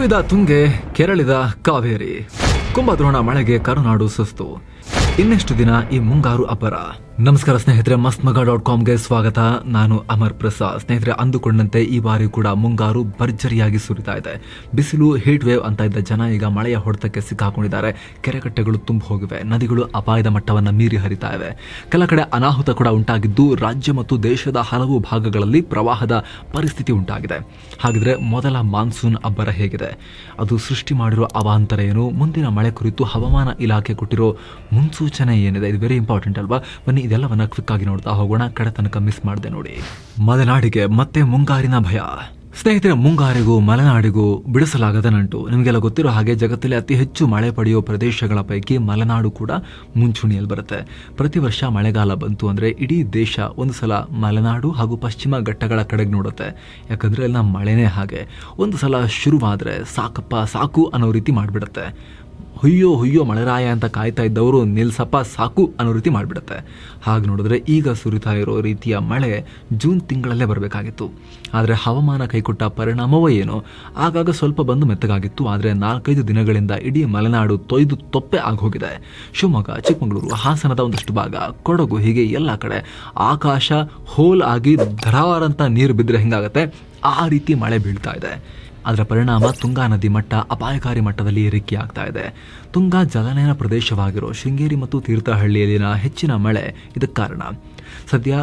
ತುಂಬಿದ ತುಂಗೆ ಕೆರಳಿದ ಕಾವೇರಿ. ಕುಂಭದ್ರೋಣ ಮಳೆಗೆ ಕರುನಾಡು ಸುಸ್ತು. ಇನ್ನೆಷ್ಟು ದಿನ ಈ ಮುಂಗಾರು ಅಬ್ಬರ? ನಮಸ್ಕಾರ ಸ್ನೇಹಿತರೆ ಮಸ್ತ್ ಮಗ ಡಾಟ್ ಕಾಮ್ಗೆ ಸ್ವಾಗತ. ನಾನು ಅಮರ್ ಪ್ರಸಾದ್. ಸ್ನೇಹಿತರೆ, ಅಂದುಕೊಂಡಂತೆ ಈ ಬಾರಿ ಕೂಡ ಮುಂಗಾರು ಭರ್ಜರಿಯಾಗಿ ಸುರಿತಾ ಇದೆ. ಬಿಸಿಲು ಹೀಟ್ ವೇವ್ ಅಂತ ಇದ್ದ ಜನ ಈಗ ಮಳೆಯ ಹೊಡೆತಕ್ಕೆ ಸಿಕ್ಕಾಕೊಂಡಿದ್ದಾರೆ. ಕೆರೆಕಟ್ಟೆಗಳು ತುಂಬ ಹೋಗಿವೆ. ನದಿಗಳು ಅಪಾಯದ ಮಟ್ಟವನ್ನು ಮೀರಿ ಹರಿತಾ ಇವೆ. ಕೆಲ ಕಡೆ ಅನಾಹುತ ಕೂಡ ಉಂಟಾಗಿದ್ದು, ರಾಜ್ಯ ಮತ್ತು ದೇಶದ ಹಲವು ಭಾಗಗಳಲ್ಲಿ ಪ್ರವಾಹದ ಪರಿಸ್ಥಿತಿ ಉಂಟಾಗಿದೆ. ಹಾಗಿದ್ರೆ ಮೊದಲ ಮಾನ್ಸೂನ್ ಅಬ್ಬರ ಹೇಗಿದೆ? ಅದು ಸೃಷ್ಟಿ ಮಾಡಿರೋ ಅವಾಂತರ ಏನು? ಮುಂದಿನ ಮಳೆ ಕುರಿತು ಹವಾಮಾನ ಇಲಾಖೆ ಕೊಟ್ಟಿರೋ ಮುನ್ಸೂಚನೆ ಏನಿದೆ? ಇದು ವೆರಿ ಇಂಪಾರ್ಟೆಂಟ್ ಅಲ್ವಾ? ಬನ್ನಿ ಇದೆಲ್ಲವನ್ನ ಕ್ವಿಕ್ ಆಗಿ ನೋಡ್ತಾ ಹೋಗೋಣ. ಕಡೆ ತನಕ ಮಿಸ್ ಮಾಡಿದೆ ನೋಡಿ. ಮಲೆನಾಡಿಗೆ ಮತ್ತೆ ಮುಂಗಾರಿನ ಭಯ. ಸ್ನೇಹಿತರೆ, ಮುಂಗಾರಿಗೂ ಮಲೆನಾಡಿಗೂ ಬಿಡಿಸಲಾಗದ ನಂಟು. ನಿಮಗೆಲ್ಲ ಗೊತ್ತಿರೋ ಹಾಗೆ ಜಗತ್ತಲ್ಲಿ ಅತಿ ಹೆಚ್ಚು ಮಳೆ ಪಡೆಯುವ ಪ್ರದೇಶಗಳ ಪೈಕಿ ಮಲೆನಾಡು ಕೂಡ ಮುಂಚೂಣಿಯಲ್ಲಿ ಬರುತ್ತೆ. ಪ್ರತಿ ವರ್ಷ ಮಳೆಗಾಲ ಬಂತು ಅಂದರೆ ಇಡೀ ದೇಶ ಒಂದು ಸಲ ಮಲೆನಾಡು ಹಾಗೂ ಪಶ್ಚಿಮ ಘಟ್ಟಗಳ ಕಡೆಗೆ ನೋಡುತ್ತೆ. ಯಾಕಂದರೆ ಎಲ್ಲ ಮಳೆನೇ ಹಾಗೆ. ಒಂದು ಸಲ ಶುರುವಾದರೆ ಸಾಕಪ್ಪ ಸಾಕು ಅನ್ನೋ ರೀತಿ ಮಾಡಿಬಿಡುತ್ತೆ. ಹುಯ್ಯೋ ಹೊಯ್ಯೋ ಮಳೆರಾಯ ಅಂತ ಕಾಯ್ತಾ ಇದ್ದವರು ನಿಲ್ಸಪ್ಪ ಸಾಕು ಅನ್ನೋ ರೀತಿ ಮಾಡಿಬಿಡುತ್ತೆ. ಹಾಗೆ ನೋಡಿದ್ರೆ ಈಗ ಸುರಿತಾ ಇರೋ ರೀತಿಯ ಮಳೆ ಜೂನ್ ತಿಂಗಳಲ್ಲೇ ಬರಬೇಕಾಗಿತ್ತು. ಆದರೆ ಹವಾಮಾನ ಕೈಕೊಟ್ಟ ಪರಿಣಾಮವೋ ಏನೋ. ಆಗಾಗ ಸ್ವಲ್ಪ ಬಂದು ಮೆತ್ತಗಾಗಿತ್ತು. ಆದರೆ ನಾಲ್ಕೈದು ದಿನಗಳಿಂದ ಇಡೀ ಮಲೆನಾಡು ತೊಯ್ದು ತೊಪ್ಪೆ ಆಗೋಗಿದೆ. ಶಿವಮೊಗ್ಗ, ಚಿಕ್ಕಮಗಳೂರು, ಹಾಸನದ ಒಂದಷ್ಟು ಭಾಗ, ಕೊಡಗು ಹೀಗೆ ಎಲ್ಲ ಕಡೆ ಆಕಾಶ ಹೋಲ್ ಆಗಿ ಅಂತ ನೀರು ಬಿದ್ದರೆ ಹೆಂಗಾಗತ್ತೆ? ಆ ರೀತಿ ಮಳೆ ಬೀಳ್ತಾ ಇದೆ. ಅದರ ಪರಿಣಾಮ ತುಂಗಾ ನದಿ ಮಟ್ಟ ಅಪಾಯಕಾರಿ ಮಟ್ಟದಲ್ಲಿ ಏರಿಕೆಯಾಗ್ತಾ ಇದೆ. ತುಂಗಾ ಜಲನಯನ ಪ್ರದೇಶವಾಗಿರೋ ಶೃಂಗೇರಿ ಮತ್ತು ತೀರ್ಥಹಳ್ಳಿಯಲ್ಲಿನ ಹೆಚ್ಚಿನ ಮಳೆ ಇದಕ್ಕೆ ಕಾರಣ. ಸದ್ಯ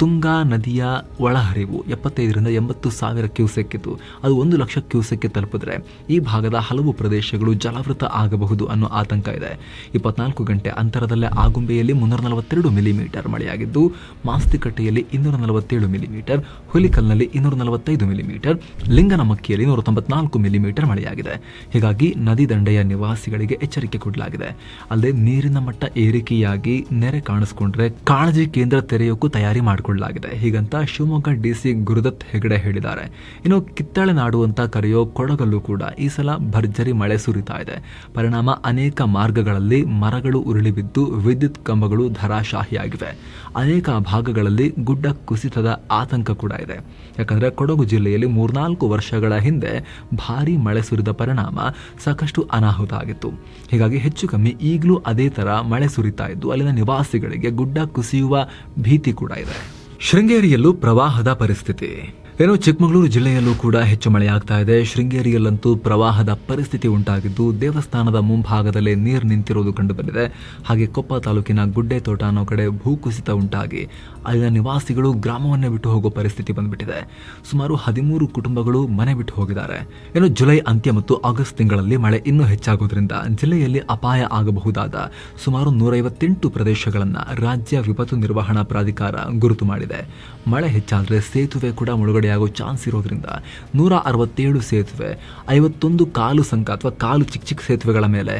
ತುಂಗಾ ನದಿಯ ಒಳಹರಿವು ಎಪ್ಪತ್ತೈದರಿಂದ ಎಂಬತ್ತು ಸಾವಿರ ಕ್ಯೂಸೆಕ್ ಇತ್ತು. ಅದು ಒಂದು ಲಕ್ಷ ಕ್ಯೂಸೆಕ್ಗೆ ತಲುಪಿದ್ರೆ ಈ ಭಾಗದ ಹಲವು ಪ್ರದೇಶಗಳು ಜಲಾವೃತ ಆಗಬಹುದು ಅನ್ನೋ ಆತಂಕ ಇದೆ. ಇಪ್ಪತ್ನಾಲ್ಕು ಗಂಟೆ ಅಂತರದಲ್ಲೇ ಆಗುಂಬೆಯಲ್ಲಿ ಮುನ್ನೂರ ನಲವತ್ತೆರಡು ಮಿಲಿಮೀಟರ್ ಮಳೆಯಾಗಿದ್ದು, ಮಾಸ್ತಿಕಟ್ಟೆಯಲ್ಲಿ ಇನ್ನೂರ ನಲವತ್ತೇಳು ಮಿಲಿಮೀಟರ್, ಹುಲಿಕಲ್ನಲ್ಲಿ ಇನ್ನೂರ ನಲವತ್ತೈದು ಮಿಲಿಮೀಟರ್, ಲಿಂಗನಮಕ್ಕಿಯಲ್ಲಿ ನೂರ ತೊಂಬತ್ನಾಲ್ಕು ಮಿಲಿಮೀಟರ್ ಮಳೆಯಾಗಿದೆ. ಹೀಗಾಗಿ ನದಿ ದಂಡೆಯ ನಿವಾಸಿಗಳಿಗೆ ಎಚ್ಚರಿಕೆ ಕೊಡಲಾಗಿದೆ. ಅಲ್ಲದೆ ನೀರಿನ ಮಟ್ಟ ಏರಿಕೆಯಾಗಿ ನೆರೆ ಕಾಣಿಸ್ಕೊಂಡ್ರೆ ಕಾಳಜಿ ಕೇಂದ್ರ ತೆರೆಯೋಕ್ಕೂ ತಯಾರಿ ಮಾಡಿಕೊಳ್ಳಲಾಗಿದೆ ಹೀಗಂತ ಶಿವಮೊಗ್ಗ ಡಿಸಿ ಗುರುದತ್ ಹೆಗಡೆ ಹೇಳಿದ್ದಾರೆ. ಇನ್ನು ಕಿತ್ತಳೆ ನಾಡು ಅಂತ ಕರೆಯೋ ಕೊಡಗಲ್ಲೂ ಕೂಡ ಈ ಸಲ ಭರ್ಜರಿ ಮಳೆ ಸುರಿತಾ ಇದೆ. ಪರಿಣಾಮ ಅನೇಕ ಮಾರ್ಗಗಳಲ್ಲಿ ಮರಗಳು ಉರುಳಿ ಬಿದ್ದು ವಿದ್ಯುತ್ ಕಂಬಗಳು ಧರಾಶಾಹಿಯಾಗಿವೆ. ಅನೇಕ ಭಾಗಗಳಲ್ಲಿ ಗುಡ್ಡ ಕುಸಿತದ ಆತಂಕ ಕೂಡ ಇದೆ. ಯಾಕಂದ್ರೆ ಕೊಡಗು ಜಿಲ್ಲೆಯಲ್ಲಿ ಮೂರ್ನಾಲ್ಕು ವರ್ಷಗಳ ಹಿಂದೆ ಭಾರಿ ಮಳೆ ಸುರಿದ ಪರಿಣಾಮ ಸಾಕಷ್ಟು ಅನಾಹುತ ಆಗಿತ್ತು. ಹೀಗಾಗಿ ಹೆಚ್ಚು ಕಮ್ಮಿ ಈಗಲೂ ಅದೇ ತರ ಮಳೆ ಸುರಿತಾ ಇದ್ದು, ಅಲ್ಲಿನ ನಿವಾಸಿಗಳಿಗೆ ಗುಡ್ಡ ಕುಸಿಯುವ ಭೀತಿ ಕೂಡ ಇದೆ. ಶೃಂಗೇರಿಯಲ್ಲೂ ಪ್ರವಾಹದ ಪರಿಸ್ಥಿತಿ. ಏನು ಚಿಕ್ಕಮಗಳೂರು ಜಿಲ್ಲೆಯಲ್ಲೂ ಕೂಡ ಹೆಚ್ಚು ಮಳೆಯಾಗ್ತಾ ಇದೆ. ಶೃಂಗೇರಿಯಲ್ಲಂತೂ ಪ್ರವಾಹದ ಪರಿಸ್ಥಿತಿ ಉಂಟಾಗಿದ್ದು, ದೇವಸ್ಥಾನದ ಮುಂಭಾಗದಲ್ಲಿ ನೀರು ನಿಂತಿರುವುದು ಕಂಡುಬಂದಿದೆ. ಹಾಗೆ ಕೊಪ್ಪ ತಾಲೂಕಿನ ಗುಡ್ಡೆ ತೋಟ ಅನ್ನೋ ಕಡೆ ಭೂಕುಸಿತ ಉಂಟಾಗಿ ಅಲ್ಲಿನ ನಿವಾಸಿಗಳು ಗ್ರಾಮವನ್ನೇ ಬಿಟ್ಟು ಹೋಗೋ ಪರಿಸ್ಥಿತಿ ಬಂದ್ಬಿಟ್ಟಿದೆ. ಸುಮಾರು ಹದಿಮೂರು ಕುಟುಂಬಗಳು ಮನೆ ಬಿಟ್ಟು ಹೋಗಿದ್ದಾರೆ. ಇನ್ನು ಜುಲೈ ಅಂತ್ಯ ಮತ್ತು ಆಗಸ್ಟ್ ತಿಂಗಳಲ್ಲಿ ಮಳೆ ಇನ್ನೂ ಹೆಚ್ಚಾಗೋದ್ರಿಂದ ಜಿಲ್ಲೆಯಲ್ಲಿ ಅಪಾಯ ಆಗಬಹುದಾದ ಸುಮಾರು ನೂರೈವತ್ತೆಂಟು ಪ್ರದೇಶಗಳನ್ನು ರಾಜ್ಯ ವಿಪತ್ತು ನಿರ್ವಹಣಾ ಪ್ರಾಧಿಕಾರ ಗುರುತು ಮಾಡಿದೆ. ಮಳೆ ಹೆಚ್ಚಾದರೆ ಸೇತುವೆ ಕೂಡ ಮುಳುಗಡೆಯಾಗೋ ಚಾನ್ಸ್ ಇರೋದ್ರಿಂದ ನೂರ ಅರವತ್ತೇಳು ಸೇತುವೆ, ಐವತ್ತೊಂದು ಕಾಲು ಸಂಕ ಅಥವಾ ಕಾಲು ಚಿಕ್ಕ ಚಿಕ್ಕ ಸೇತುವೆಗಳ ಮೇಲೆ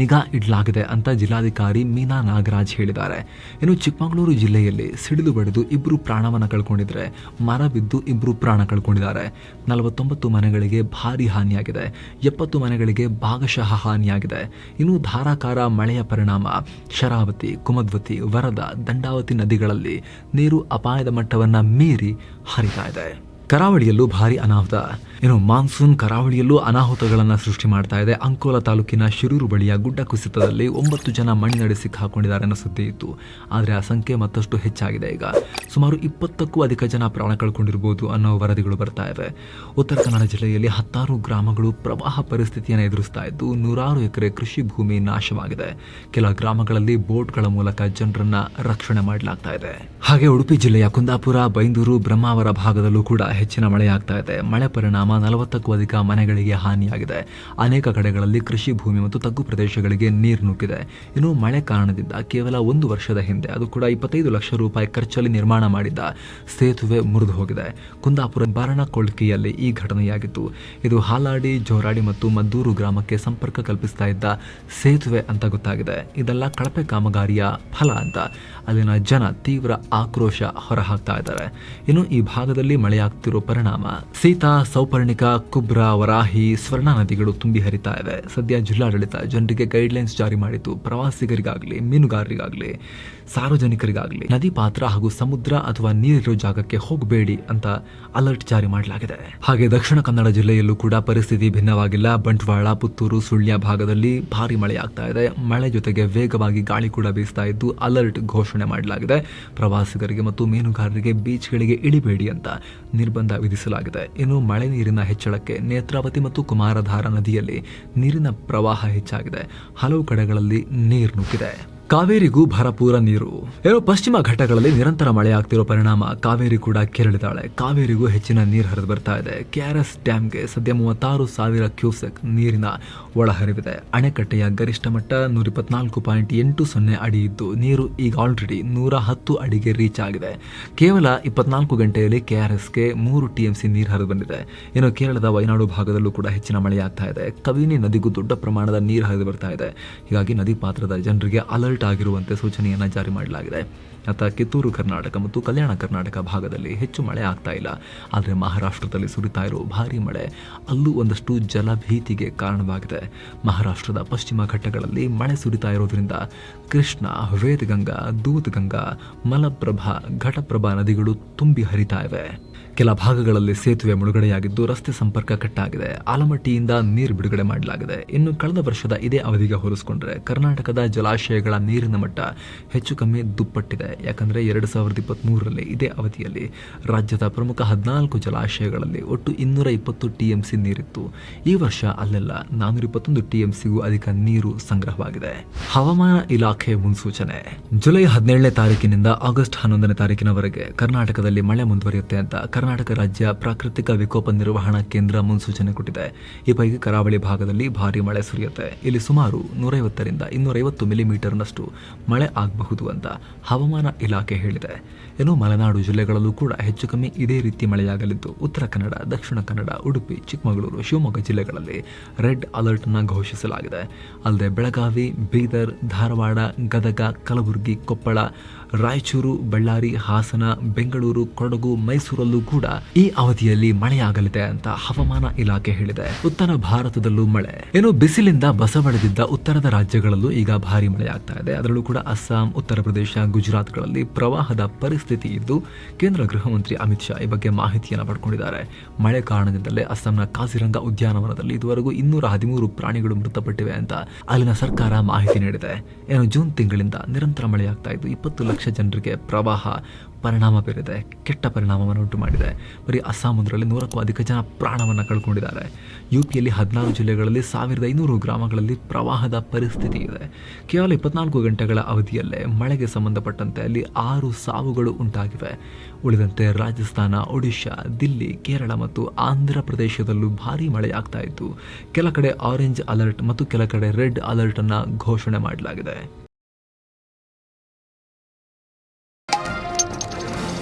ನಿಗಾ ಇಡಲಾಗಿದೆ ಅಂತ ಜಿಲ್ಲಾಧಿಕಾರಿ ಮೀನಾ ನಾಗರಾಜ್ ಹೇಳಿದ್ದಾರೆ. ಇನ್ನು ಚಿಕ್ಕಮಗಳೂರು ಜಿಲ್ಲೆಯಲ್ಲಿ ಸಿಡಿಲು ಬಡಿದು ಇಬ್ಬರು ಪ್ರಾಣವನ್ನು ಕಳ್ಕೊಂಡಿದ್ರೆ, ಮರ ಬಿದ್ದು ಇಬ್ಬರು ಪ್ರಾಣ ಕಳ್ಕೊಂಡಿದ್ದಾರೆ. ನಲವತ್ತೊಂಬತ್ತು ಮನೆಗಳಿಗೆ ಭಾರಿ ಹಾನಿಯಾಗಿದೆ. ಎಪ್ಪತ್ತು ಮನೆಗಳಿಗೆ ಭಾಗಶಃ ಹಾನಿಯಾಗಿದೆ. ಇನ್ನು ಧಾರಾಕಾರ ಮಳೆಯ ಪರಿಣಾಮ, ಶರಾವತಿ, ಕುಮದ್ವತಿ, ವರದ, ದಂಡಾವತಿ ನದಿಗಳಲ್ಲಿ ನೀರು ಅಪಾಯದ ಮಟ್ಟವನ್ನು ಮೀರಿ ಹರಿತಾ ಇದೆ. ಕರಾವಳಿಯಲ್ಲೂ ಭಾರಿ ಅನಾಹುತ. ಇನ್ನು ಮಾನ್ಸೂನ್ ಕರಾವಳಿಯಲ್ಲೂ ಅನಾಹುತಗಳನ್ನು ಸೃಷ್ಟಿ ಮಾಡ್ತಾ ಇದೆ. ಅಂಕೋಲ ತಾಲೂಕಿನ ಶಿರೂರು ಬಳಿಯ ಗುಡ್ಡ ಕುಸಿತದಲ್ಲಿ ಒಂಬತ್ತು ಜನ ಮಣ್ಣಿನಡಿ ಸಿಕ್ಕಾಕೊಂಡಿದ್ದಾರೆ ಅನ್ನೋ ಸುದ್ದಿ ಇತ್ತು. ಆದರೆ ಆ ಸಂಖ್ಯೆ ಮತ್ತಷ್ಟು ಹೆಚ್ಚಾಗಿದೆ ಈಗ. ಸುಮಾರು ಇಪ್ಪತ್ತಕ್ಕೂ ಅಧಿಕ ಜನ ಪ್ರಾಣ ಕಳ್ಕೊಂಡಿರ್ಬೋದು ಅನ್ನೋ ವರದಿಗಳು ಬರ್ತಾ ಇವೆ. ಉತ್ತರ ಕನ್ನಡ ಜಿಲ್ಲೆಯಲ್ಲಿ ಹತ್ತಾರು ಗ್ರಾಮಗಳು ಪ್ರವಾಹ ಪರಿಸ್ಥಿತಿಯನ್ನು ಎದುರಿಸ್ತಾ ಇದ್ದು ನೂರಾರು ಎಕರೆ ಕೃಷಿ ಭೂಮಿ ನಾಶವಾಗಿದೆ. ಕೆಲ ಗ್ರಾಮಗಳಲ್ಲಿ ಬೋಟ್ಗಳ ಮೂಲಕ ಜನರನ್ನ ರಕ್ಷಣೆ ಮಾಡಲಾಗ್ತಾ ಇದೆ. ಹಾಗೆ ಉಡುಪಿ ಜಿಲ್ಲೆಯ ಕುಂದಾಪುರ, ಬೈಂದೂರು, ಬ್ರಹ್ಮಾವರ ಭಾಗದಲ್ಲೂ ಕೂಡ ಹೆಚ್ಚಿನ ಮಳೆಯಾಗ್ತಾ ಇದೆ. ಮಳೆ ಪರಿಣಾಮ ನಲವತ್ತಕ್ಕೂ ಅಧಿಕ ಮನೆಗಳಿಗೆ ಹಾನಿಯಾಗಿದೆ. ಅನೇಕ ಕಡೆಗಳಲ್ಲಿ ಕೃಷಿ ಭೂಮಿ ಮತ್ತು ತಗ್ಗು ಪ್ರದೇಶಗಳಿಗೆ ನೀರು ನುಗ್ಗಿದೆ. ಇನ್ನು ಮಳೆ ಕಾರಣದಿಂದ ಕೇವಲ ಒಂದು ವರ್ಷದ ಹಿಂದೆ ಅದು ಕೂಡ ಇಪ್ಪತ್ತೈದು ಲಕ್ಷ ರೂಪಾಯಿ ಖರ್ಚಲ್ಲಿ ನಿರ್ಮಾಣ ಮಾಡಿದ್ದ ಸೇತುವೆ ಮುರಿದು ಹೋಗಿದೆ. ಕುಂದಾಪುರ ಬಾರಣಕೊಳ್ಕಿಯಲ್ಲಿ ಈ ಘಟನೆಯಾಗಿತ್ತು. ಇದು ಹಾಲಾಡಿ, ಜೋರಾಡಿ ಮತ್ತು ಮದ್ದೂರು ಗ್ರಾಮಕ್ಕೆ ಸಂಪರ್ಕ ಕಲ್ಪಿಸ್ತಾ ಇದ್ದ ಸೇತುವೆ ಅಂತ ಗೊತ್ತಾಗಿದೆ. ಇದೆಲ್ಲ ಕಳಪೆ ಕಾಮಗಾರಿಯ ಫಲ ಅಂತ ಅಲ್ಲಿನ ಜನ ತೀವ್ರ ಆಕ್ರೋಶ ಹೊರಹಾಕ್ತಾ ಇದ್ದಾರೆ. ಇನ್ನು ಈ ಭಾಗದಲ್ಲಿ ಮಳೆಯಾಗ್ತಿರೋ ಪರಿಣಾಮ. ಸೀತಾ ಸೌಪರ್ಣಿಕ ಕುಬ್ರಾ ವರಾಹಿ ಸ್ವರ್ಣ ನದಿಗಳು ತುಂಬಿ ಹರಿತಾ ಇವೆ. ಸದ್ಯ ಜಿಲ್ಲಾಡಳಿತ ಜನರಿಗೆ ಗೈಡ್ಲೈನ್ಸ್ ಜಾರಿ ಮಾಡಿದ್ದು, ಪ್ರವಾಸಿಗರಿಗಾಗಲಿ, ಮೀನುಗಾರರಿಗಾಗಲಿ, ಸಾರ್ವಜನಿಕರಿಗಾಗಲಿ ನದಿ ಪಾತ್ರ ಹಾಗೂ ಸಮುದ್ರ ಅಥವಾ ನೀರಿರೋ ಜಾಗಕ್ಕೆ ಹೋಗಬೇಡಿ ಅಂತ ಅಲರ್ಟ್ ಜಾರಿ ಮಾಡಲಾಗಿದೆ. ಹಾಗೆ ದಕ್ಷಿಣ ಕನ್ನಡ ಜಿಲ್ಲೆಯಲ್ಲೂ ಕೂಡ ಪರಿಸ್ಥಿತಿ ಭಿನ್ನವಾಗಿಲ್ಲ. ಬಂಟ್ವಾಳ, ಪುತ್ತೂರು, ಸುಳ್ಯ ಭಾಗದಲ್ಲಿ ಭಾರಿ ಮಳೆ ಆಗ್ತಾ ಇದೆ. ಮಳೆ ಜೊತೆಗೆ ವೇಗವಾಗಿ ಗಾಳಿ ಕೂಡ ಬೀಸ್ತಾ ಇದ್ದು ಅಲರ್ಟ್ ಘೋಷಣೆ ಮಾಡಲಾಗಿದೆ. ಪ್ರವಾಸಿಗರಿಗೆ ಮತ್ತು ಮೀನುಗಾರರಿಗೆ ಬೀಚ್ಗಳಿಗೆ ಇಳಿಬೇಡಿ ಅಂತ ನಿರ್ಬಂಧ ವಿಧಿಸಲಾಗಿದೆ. ಇನ್ನು ಮಳೆ ನೀರಿನ ಹೆಚ್ಚಳಕ್ಕೆ ನೇತ್ರಾವತಿ ಮತ್ತು ಕುಮಾರಧಾರ ನದಿಯಲ್ಲಿ ನೀರಿನ ಪ್ರವಾಹ ಹೆಚ್ಚಾಗಿದೆ. ಹಲವು ಕಡೆಗಳಲ್ಲಿ ನೀರು ನುಗ್ಗಿದೆ. ಕಾವೇರಿಗೂ ಭರಪೂರ ನೀರು. ಏನು ಪಶ್ಚಿಮ ಘಟ್ಟಗಳಲ್ಲಿ ನಿರಂತರ ಮಳೆ ಆಗ್ತಿರೋ ಪರಿಣಾಮ ಕಾವೇರಿ ಕೂಡ ಕೆರಳಿದಾಳೆ. ಕಾವೇರಿಗೂ ಹೆಚ್ಚಿನ ನೀರು ಹರಿದು ಬರ್ತಾ ಇದೆ. ಕೆಆರ್ಎಸ್ ಡ್ಯಾಮ್ಗೆ ಸದ್ಯ ಮೂವತ್ತಾರು ಸಾವಿರ ಕ್ಯೂಸೆಕ್ ನೀರಿನ ಒಳಹರಿವಿದೆ. ಅಣೆಕಟ್ಟೆಯ ಗರಿಷ್ಠ ಮಟ್ಟ ನೂರ ಇಪ್ಪತ್ನಾಲ್ಕು ಪಾಯಿಂಟ್ ಎಂಟು ಸೊನ್ನೆ ಅಡಿ ಇದ್ದು, ನೀರು ಈಗ ಆಲ್ರೆಡಿ ನೂರ ಹತ್ತು ಅಡಿಗೆ ರೀಚ್ ಆಗಿದೆ. ಕೇವಲ ಇಪ್ಪತ್ನಾಲ್ಕು ಗಂಟೆಯಲ್ಲಿ ಕೆಆರ್ಎಸ್ಗೆ ಮೂರು ಟಿಎಂಸಿ ನೀರು ಹರಿದು ಬಂದಿದೆ. ಇನ್ನು ಕೇರಳದ ವಯನಾಡು ಭಾಗದಲ್ಲೂ ಕೂಡ ಹೆಚ್ಚಿನ ಮಳೆಯಾಗ್ತಾ ಇದೆ. ಕವಿನಿ ನದಿಗೂ ದೊಡ್ಡ ಪ್ರಮಾಣದ ನೀರು ಹರಿದು ಬರ್ತಾ ಇದೆ. ಹೀಗಾಗಿ ನದಿ ಪಾತ್ರದ ಜನರಿಗೆ ಅಲರ್ಟ್ ಆಗಿರುವಂತೆ ಸೂಚನೆಯನ್ನು ಜಾರಿ ಮಾಡಲಾಗಿದೆ. ಅತ್ತ ಕಿತ್ತೂರು, ಕರ್ನಾಟಕ ಮತ್ತು ಕಲ್ಯಾಣ ಕರ್ನಾಟಕ ಭಾಗದಲ್ಲಿ ಹೆಚ್ಚು ಮಳೆ ಆಗ್ತಾ ಇಲ್ಲ. ಆದರೆ ಮಹಾರಾಷ್ಟ್ರದಲ್ಲಿ ಸುರಿತಾ ಇರೋ ಭಾರಿ ಮಳೆ ಅಲ್ಲೂ ಒಂದಷ್ಟು ಜಲಭೀತಿಗೆ ಕಾರಣವಾಗಿದೆ. ಮಹಾರಾಷ್ಟ್ರದ ಪಶ್ಚಿಮ ಘಟ್ಟಗಳಲ್ಲಿ ಮಳೆ ಸುರಿತಾ ಇರೋದ್ರಿಂದ ಕೃಷ್ಣ, ವೇದಗಂಗಾ, ದೂದ್ಗಂಗಾ, ಮಲಪ್ರಭಾ, ಘಟಪ್ರಭಾ ನದಿಗಳು ತುಂಬಿ ಹರಿತಾ ಇವೆ. ಕೆಲ ಭಾಗಗಳಲ್ಲಿ ಸೇತುವೆ ಮುಳುಗಡೆಯಾಗಿದ್ದು ರಸ್ತೆ ಸಂಪರ್ಕ ಕಟ್ಟಾಗಿದೆ. ಆಲಮಟ್ಟಿಯಿಂದ ನೀರು ಬಿಡುಗಡೆ ಮಾಡಲಾಗಿದೆ. ಇನ್ನು ಕಳೆದ ವರ್ಷದ ಇದೇ ಅವಧಿಗೆ ಹೋಲಿಸಿಕೊಂಡ್ರೆ ಕರ್ನಾಟಕದ ಜಲಾಶಯಗಳ ನೀರಿನ ಮಟ್ಟ ಹೆಚ್ಚು ಕಮ್ಮಿ ದುಪ್ಪಟ್ಟಿದೆ. ಯಾಕಂದ್ರೆ ಎರಡು ಸಾವಿರದ ಇಪ್ಪತ್ತ್ಮೂರರಲ್ಲಿ ಇದೇ ಅವಧಿಯಲ್ಲಿ ರಾಜ್ಯದ ಪ್ರಮುಖ ಹದಿನಾಲ್ಕು ಜಲಾಶಯಗಳಲ್ಲಿ ಒಟ್ಟು ಇನ್ನೂರ ಇಪ್ಪತ್ತು ಟಿಎಂಸಿ ನೀರಿತ್ತು. ಈ ವರ್ಷ ಅಲ್ಲೆಲ್ಲ ನಾನೂರ ಇಪ್ಪತ್ತೊಂದು ಟಿಎಂಸಿಗೂ ಅಧಿಕ ನೀರು ಸಂಗ್ರಹವಾಗಿದೆ. ಹವಾಮಾನ ಇಲಾಖೆ ಮುನ್ಸೂಚನೆ. ಜುಲೈ ಹದಿನೇಳನೇ ತಾರೀಕಿನಿಂದ ಆಗಸ್ಟ್ ಹನ್ನೊಂದನೇ ತಾರೀಕಿನವರೆಗೆ ಕರ್ನಾಟಕದಲ್ಲಿ ಮಳೆ ಮುಂದುವರಿಯುತ್ತೆ ಅಂತ ಕರ್ನಾಟಕ ರಾಜ್ಯ ಪ್ರಾಕೃತಿಕ ವಿಕೋಪ ನಿರ್ವಹಣಾ ಕೇಂದ್ರ ಮುನ್ಸೂಚನೆ ಕೊಟ್ಟಿದೆ. ಈ ಪೈಕಿ ಕರಾವಳಿ ಭಾಗದಲ್ಲಿ ಭಾರಿ ಮಳೆ ಸುರಿಯುತ್ತೆ. ಇಲ್ಲಿ ಸುಮಾರು ನೂರೈವತ್ತರಿಂದ ಇನ್ನೂರೈವತ್ತು ಮಿಲಿಮೀಟರ್ನಷ್ಟು ಮಳೆ ಆಗಬಹುದು ಅಂತ ಹವಾಮಾನ ಇಲಾಖೆ ಹೇಳಿದೆ. ಇನ್ನು ಮಲೆನಾಡು ಜಿಲ್ಲೆಗಳಲ್ಲೂ ಕೂಡ ಹೆಚ್ಚು ಕಮ್ಮಿ ಇದೇ ರೀತಿ ಮಳೆಯಾಗಲಿದ್ದು, ಉತ್ತರ ಕನ್ನಡ, ದಕ್ಷಿಣ ಕನ್ನಡ, ಉಡುಪಿ, ಚಿಕ್ಕಮಗಳೂರು, ಶಿವಮೊಗ್ಗ ಜಿಲ್ಲೆಗಳಲ್ಲಿ ರೆಡ್ ಅಲರ್ಟ್ ಅನ್ನ ಘೋಷಿಸಲಾಗಿದೆ. ಅಲ್ಲದೆ ಬೆಳಗಾವಿ, ಬೀದರ್, ಧಾರವಾಡ, ಗದಗ, ಕಲಬುರಗಿ, ಕೊಪ್ಪಳ, ರಾಯಚೂರು, ಬಳ್ಳಾರಿ, ಹಾಸನ, ಬೆಂಗಳೂರು, ಕೊಡಗು, ಮೈಸೂರಲ್ಲೂ ಕೂಡ ಈ ಅವಧಿಯಲ್ಲಿ ಮಳೆಯಾಗಲಿದೆ ಅಂತ ಹವಾಮಾನ ಇಲಾಖೆ ಹೇಳಿದೆ. ಉತ್ತರ ಭಾರತದಲ್ಲೂ ಮಳೆ. ಏನು ಬಿಸಿಲಿಂದ ಬಸವಳೆದಿದ್ದ ಉತ್ತರದ ರಾಜ್ಯಗಳಲ್ಲೂ ಈಗ ಭಾರಿ ಮಳೆಯಾಗ್ತಾ ಇದೆ. ಅದರಲ್ಲೂ ಕೂಡ ಅಸ್ಸಾಂ, ಉತ್ತರ ಪ್ರದೇಶ, ಗುಜರಾತ್ಗಳಲ್ಲಿ ಪ್ರವಾಹದ ಪರಿಸ್ಥಿತಿ ಇದ್ದು ಕೇಂದ್ರ ಗೃಹ ಮಂತ್ರಿ ಅಮಿತ್ ಶಾ ಈ ಬಗ್ಗೆ ಮಾಹಿತಿಯನ್ನು ಪಡ್ಕೊಂಡಿದ್ದಾರೆ. ಮಳೆ ಕಾರಣದಿಂದಲೇ ಅಸ್ಸಾಂನ ಕಾಜಿರಂಗ ಉದ್ಯಾನವನದಲ್ಲಿ ಇದುವರೆಗೂ ಇನ್ನೂರ ಹದಿಮೂರು ಪ್ರಾಣಿಗಳು ಮೃತಪಟ್ಟಿವೆ ಅಂತ ಅಲ್ಲಿನ ಸರ್ಕಾರ ಮಾಹಿತಿ ನೀಡಿದೆ. ಏನು ಜೂನ್ ತಿಂಗಳಿಂದ ನಿರಂತರ ಮಳೆಯಾಗ್ತಾ ಇದ್ದು ಇಪ್ಪತ್ತು ಲಕ್ಷ ಜನರಿಗೆ ಪ್ರವಾಹ ಪರಿಣಾಮ ಬೀರಿದೆ. ಕೆಟ್ಟ ಪರಿಣಾಮವನ್ನು ಉಂಟು ಮಾಡಿದೆ. ಬರೀ ಅಸ್ಸಾಂದ್ರಲ್ಲಿ ನೂರಕ್ಕೂ ಅಧಿಕ ಜನ ಪ್ರಾಣವನ್ನು ಕಳ್ಕೊಂಡಿದ್ದಾರೆ. ಯು ಪಿಯಲ್ಲಿ ಹದಿನಾರು ಜಿಲ್ಲೆಗಳಲ್ಲಿ ಸಾವಿರದ ಐನೂರು ಗ್ರಾಮಗಳಲ್ಲಿ ಪ್ರವಾಹದ ಪರಿಸ್ಥಿತಿ ಇದೆ. ಕೇವಲ ಇಪ್ಪತ್ನಾಲ್ಕು ಗಂಟೆಗಳ ಅವಧಿಯಲ್ಲೇ ಮಳೆಗೆ ಸಂಬಂಧಪಟ್ಟಂತೆ ಅಲ್ಲಿ ಆರು ಸಾವುಗಳು ಉಂಟಾಗಿವೆ. ಉಳಿದಂತೆ ರಾಜಸ್ಥಾನ, ಒಡಿಶಾ, ದಿಲ್ಲಿ, ಕೇರಳ ಮತ್ತು ಆಂಧ್ರ ಪ್ರದೇಶದಲ್ಲೂ ಭಾರೀ ಮಳೆಯಾಗ್ತಾ ಇತ್ತು ಕೆಲ ಕಡೆ ಆರೆಂಜ್ ಅಲರ್ಟ್ ಮತ್ತು ಕೆಲ ಕಡೆ ರೆಡ್ ಅಲರ್ಟ್ ಅನ್ನ ಘೋಷಣೆ ಮಾಡಲಾಗಿದೆ.